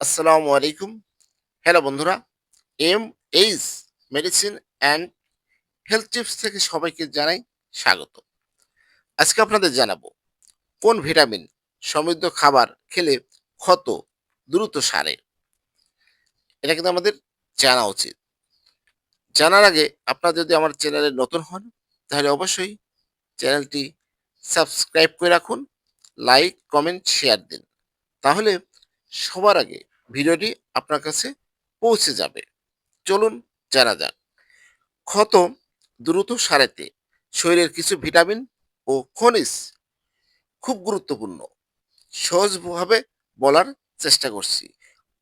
আসসালামু আলাইকুম। হ্যালো বন্ধুরা, M H medicine and health tips থেকে সবাইকে জানাই স্বাগত। আজকে আপনাদের জানাব, কোন ভিটামিন সমৃদ্ধ খাবার খেলে ক্ষত দ্রুত সারে? এটা কিন্তু আমাদের জানা উচিত। জানার আগে আপনারা যদি আমার চ্যানেলে নতুন হন, তাহলে অবশ্যই চ্যানেলটি সাবস্ক্রাইব করে রাখুন, লাইক, কমেন্ট, শেয়ার দিন। তাহলে সবার আগে ভিডিওটি আপনার কাছে পৌঁছে যাবে। চলুন জানা যাক। ক্ষত দ্রুত সারাতে শরীরের কিছু ভিটামিন ও খনিজ খুব গুরুত্বপূর্ণ। সহজভাবে বলার চেষ্টা করছি।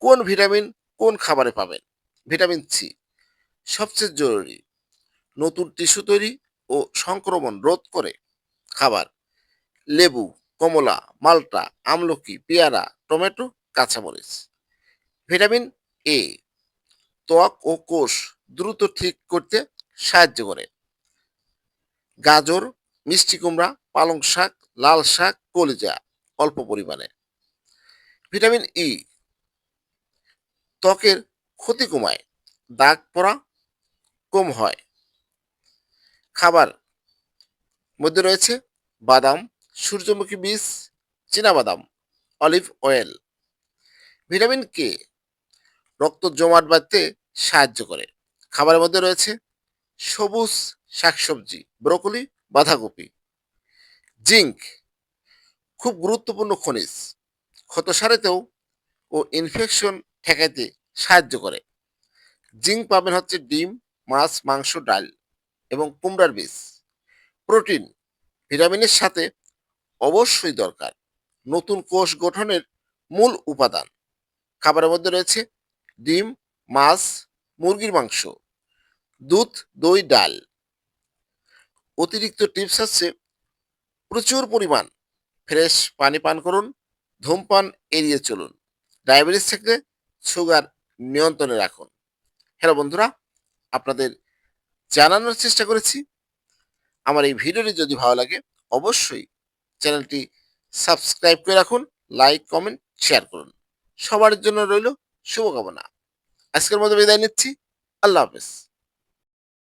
কোন ভিটামিন কোন খাবারে পাবেন? ভিটামিন সি সবচেয়ে জরুরি। নতুন টিস্যু তৈরি ও সংক্রমণ রোধ করে খাবার। লেবু, কমলা, মাল্টা, আমলকি, পেয়ারা, টমেটো কাঁচামরিচ। ভিটামিন এ ত্বক ও কোষ দ্রুত ঠিক করতে সাহায্য করে। গাজর, মিষ্টি কুমড়া, পালং শাক, লাল শাক, কলিজা অল্প পরিমাণে। ভিটামিন ই ত্বকের ক্ষতি কমায়, দাগ পড়া কম হয়। খাবার মধ্যে রয়েছে বাদাম, সূর্যমুখী বীজ বাদাম, অলিভ অয়েল। Vitamin K? রক্ত জমাট বাঁধতে সাহায্য করে। খাবারের মধ্যে রয়েছে সবুজ শাকসবজি, ব্রকলি, বাঁধাকপি, জিঙ্ক, খুব গুরুত্বপূর্ণ খনিজ, ক্ষত সারেতেও ও ইনফেকশন ঠেকাইতে সাহায্য করে। জিঙ্ক পাবেন হচ্ছে ডিম, মাছ, মাংস, ডাল এবং কুমড়ার বীজ। প্রোটিন, ভিটামিনের সাথে অবশ্যই দরকার। নতুন কোষ গঠনের মূল উপাদান। খাবারের মধ্যে রয়েছে ডিম, মাছ, মুরগির মাংস, দুধ, দই, ডাল। অতিরিক্ত টিপস হচ্ছে প্রচুর পরিমাণ। ফ্রেশ পানি পান করুন, ধূমপান এড়িয়ে চলুন। ডায়াবেটিস থেকে সুগার নিয়ন্ত্রণে রাখুন। হ্যালো বন্ধুরা, আপনাদের জানানোর চেষ্টা করেছি। আমার এই ভিডিওটি যদি ভালো লাগে, অবশ্যই চ্যানেলটি সাবস্ক্রাইব করে রাখুন, লাইক, কমেন্ট, শেয়ার করুন। সবার জন্য রইল শুভকামনা। আজকের মতো বিদায় নিচ্ছি। আল্লাহ হাফেজ।